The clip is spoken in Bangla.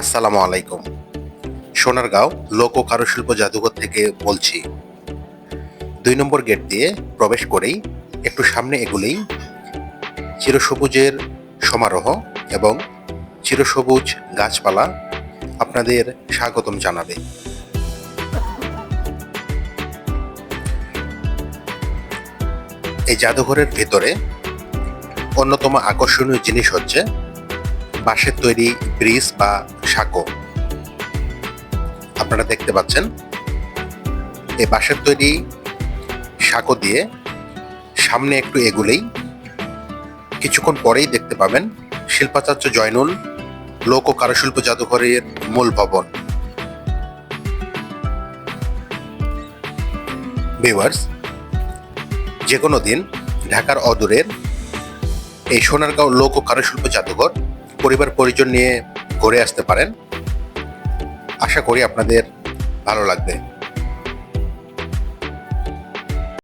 আসসালামু আলাইকুম। সোনারগাঁও লোক ও কারুশিল্প জাদুঘর থেকে বলছি, দুই নম্বর গেট দিয়ে প্রবেশ করেই একটু সামনে এগুলেই চিরসবুজের সমারোহ এবং চিরসবুজ গাছপালা আপনাদের স্বাগতম জানাবে। এই জাদুঘরের ভেতরে অন্যতম আকর্ষণীয় জিনিস হচ্ছে বাঁশের তৈরি ব্রিজ বা সাঁকো। আপনারা দেখতে পাচ্ছেন, এই বাঁশের তৈরি সাঁকো দিয়ে সামনে একটু এগুলেই কিছুক্ষণ পরেই দেখতে পাবেন শিল্পাচার্য জয়নুল, লোক ও কারুশিল্প জাদুঘরের মূল ভবন। ভিউয়ার্স যে কোনো দিন ঢাকার অদূরের এই সোনারগাঁও লোক ও কারুশিল্প জাদুঘর পরিবার পরিজন নিয়ে ঘুরে আসতে পারেন। আশা করি আপনাদের ভালো লাগবে।